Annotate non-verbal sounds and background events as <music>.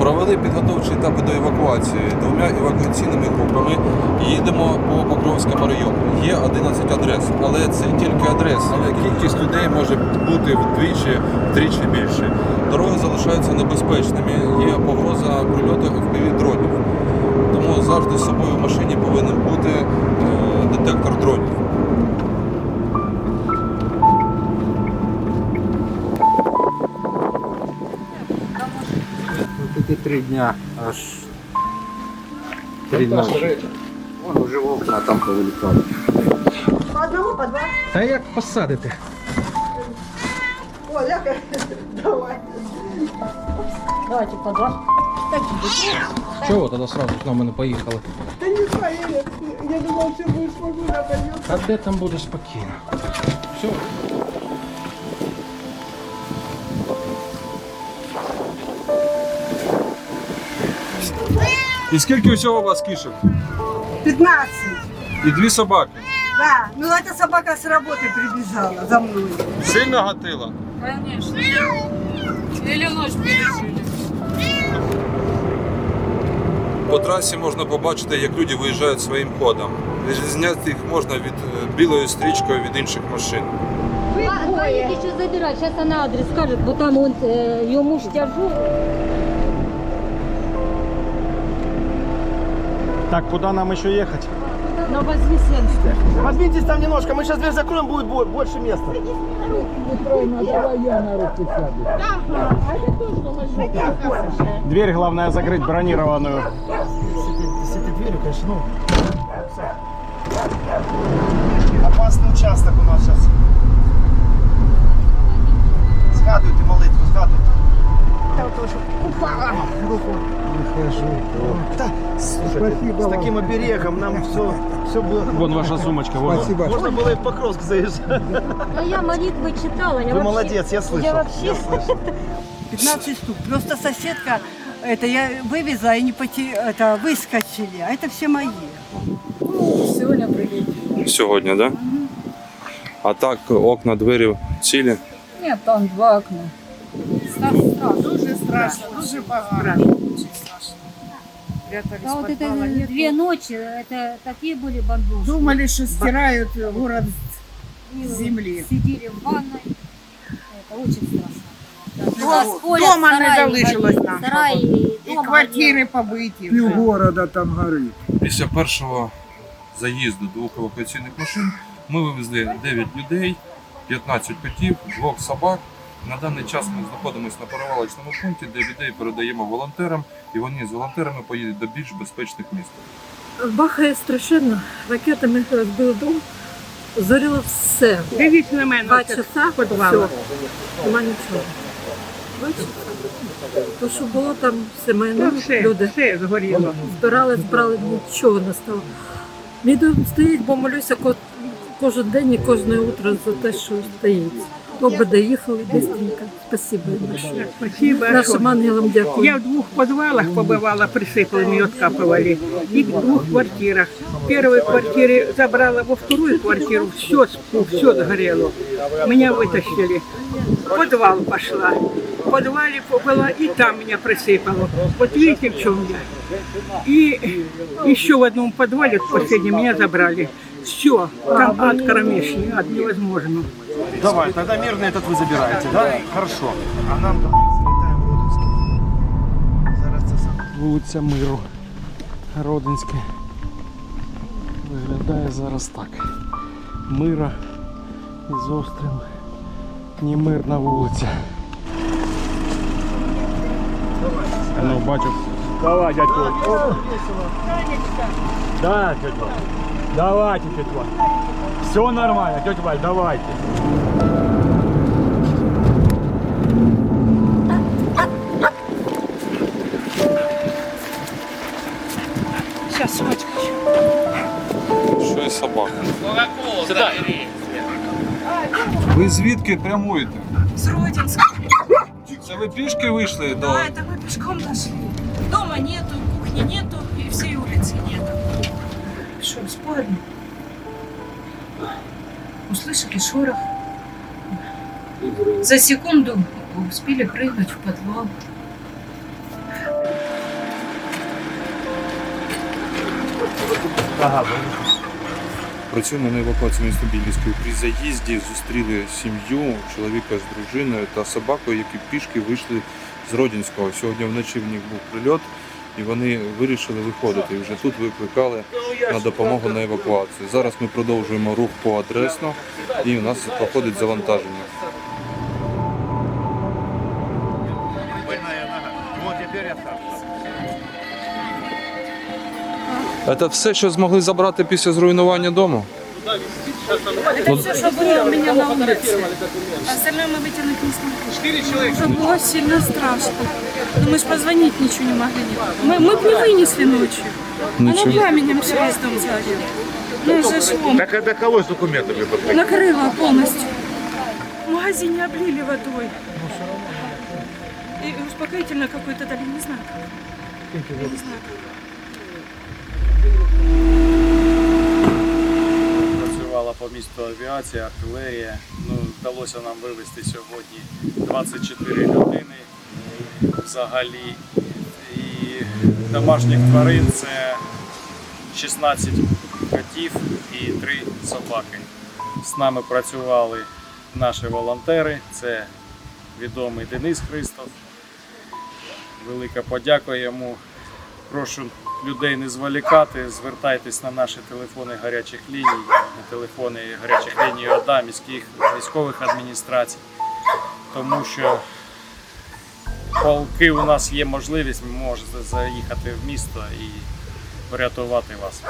Провели підготовчі етапи до евакуації двома евакуаційними групами. Їдемо по Покровському району. Є 11 адрес, але це тільки адреси. Кількість людей може бути вдвічі, втричі більше. Дороги залишаються небезпечними. Є погроза прильоту в дронів. Тому завжди з собою в машині повинен бути е, детектор дронів. Три дня аж три ночі. Вон уже окна там повилітали. По одному, по два. Та як посадити? О, ляга. Давай. Давайте по два. Чого тоді сразу з нами не поїхали? Ты не знаю, я, думал, что будешь погода пойдет. А де там буде спокійно? Все. І скільки всього у вас кішок? 15. І дві собаки. Да, ну эта собака с работы прибежала за мной. Сильно гатила? Конечно. Или ночь пережили. По трасі можна побачити, як люди виїжджають своїм ходом. Зняти їх можна від е, білою стрічкою від інших машин. Поедете еще забирать. Сейчас она адрес скажет, вот там он, э, ее муж тяжу. Так, куда нам еще ехать? На Вознесенск. Подвиньтесь там немножко, мы сейчас дверь закроем, будет бо- больше места. Дверь главное закрыть бронированную. С этой дверью, конечно, ну... Опасный участок у нас сейчас. Згадуйте молитву, згадуйте. Да, слушайте, с таким оберегом нам все, все было... Вон ваша сумочка, вон. Спасибо. Можно было и в Покровск заезжать. А я молитвы читала. Я Вы вообще- молодец, я слышал. Я вообще... Я слышал. <laughs> 15 штук. Просто соседка, это я вывезла, и не поте... это выскочили, а это все мои. Сегодня прилетели. Сьогодні, так? Да? А так, окна, двері цілі. Нет, там два окна. Дуже страшно, дуже багато. А вот это две ночи, это такие были бомбежки. Думали, что стирают город И с земли. Сидели в ванной. Это очень страшно. Дома- Спорят, дома не сараи залишилось горели, нам. Сараи, И дома квартиры побиті. Півгорода там горить. Після першого заїзду двох евакуаційних машин ми вивезли 9 людей, 15 котів, двох собак. на даний час ми знаходимося на перевалочному пункті, де людей передаємо волонтерам, і вони з волонтерами поїдуть до більш безпечних міст. Бахає страшенно, ракетами розбив дом, зоріло все. Дивіться на мене. Два часа, підвал. все, нема нічого. Бачите? То, що було там все майно, Ну, все, люди все згоріло. збирали, збирали, нічого не стало. Мій дом стоїть, бо молюся ко- кожен день і кожне утро за те, що стоїть. Добре доїхали, быстренько. Спасибо. їм большое. Спасибо. Нашим ангелам дякую. Я в двух подвалах побывала, присыпанными откапывали. И в двух квартирах. В первой квартире забрала, во вторую квартиру все, все сгорело. Меня вытащили. В подвал пошла. В подвале была, и там меня присыпало. Вот видите, в чем я. И еще в одном подвале, в последнем, меня забрали. Все, там ад кромешный, ад невозможно. Давай, тогда мирный этот вы забираете, да? Хорошо. А нам залітаємо в Родинське. Зараз це саме. Вулиця Миру. Родинське. Виглядає зараз так. Мира із острим. Немирна вулиця. Ну, бачу. Давай, дядько. Да, тетя Валь. Давайте, тетя Валь. Все нормально, тетя Валь, давайте. Сейчас, сумочка. Що і собака? Ви звідки прямуєте? С Родинска. Це ви пішки вийшли до. это мы пешком дошли. Дома нету, кухни нету, и всей улицы нету. большой спальне. Услышали шорох. За секунду успели прыгнуть в підвал. Ага, Працюємо на евакуації міста При заїзді зустріли сім'ю, чоловіка з дружиною та собакою, які пішки вийшли з Родінського. Сьогодні вночі в них був прильот і вони вирішили виходити. І вже тут викликали на допомогу на евакуацію. Зараз ми продовжуємо рух по адресно, і у нас проходить завантаження. Це все, що змогли забрати після зруйнування дому? Это все, что было у меня на улице. Остальное мы вытянуть не смогли. Уже было сильно страшно. Но мы же позвонить ничего не могли. Мы, мы бы не вынесли ночью. Оно пламенем все весь дом сгорел. Ну, зашло. Так это кого с документами подходит? Накрыло полностью. В магазине облили водой. И успокоительно какое-то дали, не знаю. Я не знаю. Працювала по місту авіація, артилерія. Ну, вдалося нам вивезти сьогодні 24 людини взагалі. І домашніх тварин це 16 котів і 3 собаки. З нами працювали наші волонтери. Це відомий Денис Христов. Велика подяка йому. Прошу людей не зволікати, звертайтесь на наші телефони гарячих ліній, на телефони гарячих ліній ОДА, міських військових адміністрацій, тому що поки у нас є можливість, ми можемо заїхати в місто і врятувати вас.